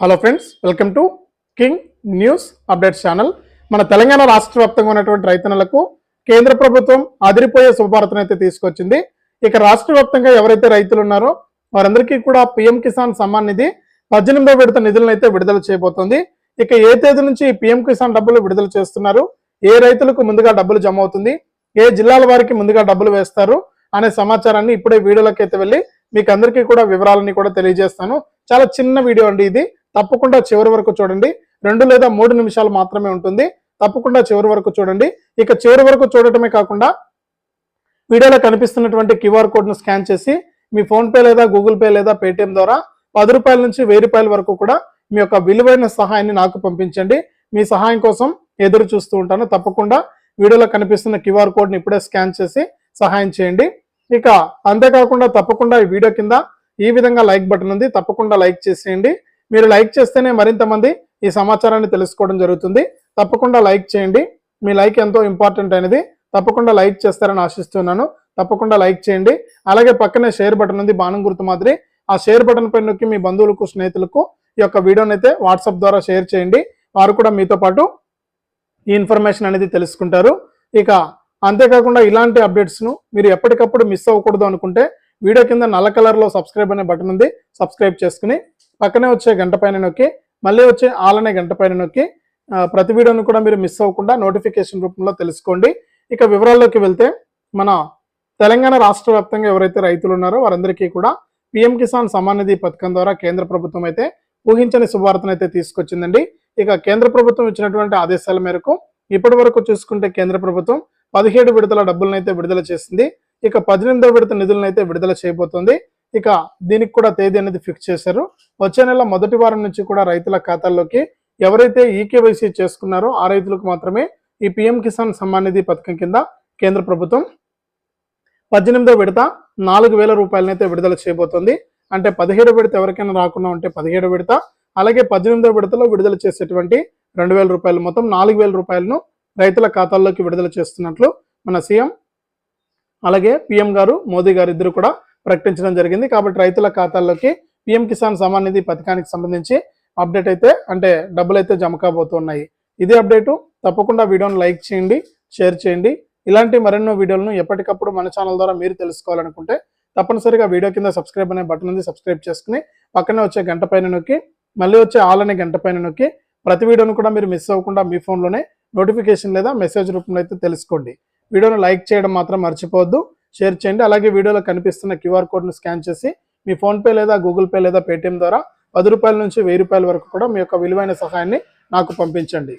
Hello friends welcome to king news updates channel మన తెలంగాణ రాష్ట్ర వ్యాప్తంగా ఉన్నటువంటి రైతన్నలకు కేంద్ర ప్రభుత్వం అదిరిపోయే శుభవార్తను అయితే తీసుకొచ్చింది. ఇక రాష్ట్ర వ్యాప్తంగా ఎవరైతే రైతులు ఉన్నారో వారందరికీ కూడా పిఎం కిసాన్ సమ్మాన్ నిధి పద్దెనిమిదో విడత నిధులను అయితే విడుదల చేయబోతోంది. ఇక ఏ తేదీ నుంచి పిఎం కిసాన్ డబ్బులు విడుదల చేస్తున్నారు? ఏ రైతులకు ముందుగా డబ్బులు జమ అవుతుంది? ఏ జిల్లాల వారికి ముందుగా డబ్బులు వేస్తారు? అనే సమాచారాన్ని ఇప్పుడే వీడియోలోకి అయితే వెళ్ళి మీకు అందరికీ కూడా వివరాలని కూడా తెలియజేస్తాను. చాలా చిన్న వీడియో అండి ఇది. తప్పకుండా చివరి వరకు చూడండి. రెండు లేదా మూడు నిమిషాలు మాత్రమే ఉంటుంది. తప్పకుండా చివరి వరకు చూడండి. ఇక చివరి వరకు చూడటమే కాకుండా వీడియోలో కనిపిస్తున్నటువంటి క్యూఆర్ కోడ్ను స్కాన్ చేసి మీ ఫోన్పే లేదా గూగుల్ పే లేదా పేటిఎం ద్వారా పది రూపాయల నుంచి వెయ్యి రూపాయల వరకు కూడా మీ యొక్క విలువైన సహాయాన్ని నాకు పంపించండి. మీ సహాయం కోసం ఎదురు చూస్తూ ఉంటాను. తప్పకుండా వీడియోలో కనిపిస్తున్న క్యూఆర్ కోడ్ని ఇప్పుడే స్కాన్ చేసి సహాయం చేయండి. ఇక అంతేకాకుండా తప్పకుండా ఈ వీడియో కింద ఈ విధంగా లైక్ బటన్ ఉంది. తప్పకుండా లైక్ చేసేయండి. మీరు లైక్ చేస్తేనే మరింత మంది ఈ సమాచారాన్ని తెలుసుకోవడం జరుగుతుంది. తప్పకుండా లైక్ చేయండి. మీ లైక్ ఎంతో ఇంపార్టెంట్ అనేది తప్పకుండా లైక్ చేస్తారని ఆశిస్తున్నాను. తప్పకుండా లైక్ చేయండి. అలాగే పక్కనే షేర్ బటన్ ఉంది. బాణం గుర్తు మాదిరి. ఆ షేర్ బటన్ పై నొక్కి మీ బంధువులకు స్నేహితులకు ఈ యొక్క వీడియోని అయితే వాట్సాప్ ద్వారా షేర్ చేయండి. వారు కూడా మీతో పాటు ఈ ఇన్ఫర్మేషన్ అనేది తెలుసుకుంటారు. ఇక అంతేకాకుండా ఇలాంటి అప్డేట్స్ను మీరు ఎప్పటికప్పుడు మిస్ అవ్వకూడదు అనుకుంటే వీడియో కింద నల్ల కలర్లో సబ్స్క్రైబ్ అనే బటన్ ఉంది. సబ్స్క్రైబ్ చేసుకుని పక్కనే వచ్చే గంట పైన నొక్కి మళ్ళీ వచ్చే ఆల్ అనే గంట పైన నొక్కి ప్రతి వీడియోను కూడా మీరు మిస్ అవ్వకుండా నోటిఫికేషన్ రూపంలో తెలుసుకోండి. ఇక వివరాల్లోకి వెళ్తే మన తెలంగాణ రాష్ట్ర వ్యాప్తంగా ఎవరైతే రైతులు ఉన్నారో వారందరికీ కూడా పిఎం కిసాన్ సమాన్ నిధి పథకం ద్వారా కేంద్ర ప్రభుత్వం అయితే ఊహించని శుభవార్తను అయితే తీసుకొచ్చిందండి. ఇక కేంద్ర ప్రభుత్వం ఇచ్చినటువంటి ఆదేశాల మేరకు ఇప్పటి వరకు చూసుకుంటే కేంద్ర ప్రభుత్వం పదిహేడు విడతల డబ్బులను అయితే విడుదల చేసింది. ఇక పద్దెనిమిదో విడత నిధులను అయితే విడుదల చేయబోతోంది. ఇక దీనికి కూడా తేదీ అనేది ఫిక్స్ చేశారు. వచ్చే నెల మొదటి వారం నుంచి కూడా రైతుల ఖాతాల్లోకి ఎవరైతే ఈకేవైసీ చేసుకున్నారో ఆ రైతులకు మాత్రమే ఈ పిఎం కిసాన్ సమ్మాన్ నిధి పథకం కింద కేంద్ర ప్రభుత్వం పద్దెనిమిదో విడత నాలుగు వేల రూపాయలనైతే విడుదల చేయబోతోంది. అంటే పదిహేడు విడత ఎవరికైనా రాకుండా ఉంటే పదిహేడు విడత అలాగే పద్దెనిమిదో విడతలో విడుదల చేసేటువంటి రెండు వేల రూపాయలు మొత్తం నాలుగు వేల రూపాయలను రైతుల ఖాతాల్లోకి విడుదల చేస్తున్నట్లు మన సీఎం అలాగే పిఎం గారు మోదీ గారు ఇద్దరు కూడా ప్రకటించడం జరిగింది. కాబట్టి రైతుల ఖాతాల్లోకి పిఎం కిసాన్ సమాన్ నిధి పథకానికి సంబంధించి అప్డేట్ అయితే అంటే డబ్బులు అయితే జమ కాబోతున్నాయి. ఇదే అప్డేటు. తప్పకుండా వీడియోను లైక్ చేయండి షేర్ చేయండి. ఇలాంటి మరెన్నో వీడియోలను ఎప్పటికప్పుడు మన ఛానల్ ద్వారా మీరు తెలుసుకోవాలనుకుంటే తప్పనిసరిగా వీడియో కింద సబ్స్క్రైబ్ అనే బటన్ ఉంది సబ్స్క్రైబ్ చేసుకుని పక్కనే వచ్చే గంట పైన నొక్కి మళ్ళీ వచ్చే ఆల్ అనే గంట పైన నొక్కి ప్రతి వీడియోను కూడా మీరు మిస్ అవ్వకుండా మీ ఫోన్లోనే నోటిఫికేషన్ లేదా మెసేజ్ రూపంలో అయితే తెలుసుకోండి. వీడియోను లైక్ చేయడం మాత్రం మర్చిపోవద్దు. షేర్ చేయండి. అలాగే వీడియోలో కనిపిస్తున్న క్యూఆర్ కోడ్ను స్కాన్ చేసి మీ ఫోన్పే లేదా గూగుల్ పే లేదా పేటిఎం ద్వారా పది రూపాయల నుంచి వెయ్యి రూపాయల వరకు కూడా మీ యొక్క విలువైన సహాయాన్ని నాకు పంపించండి.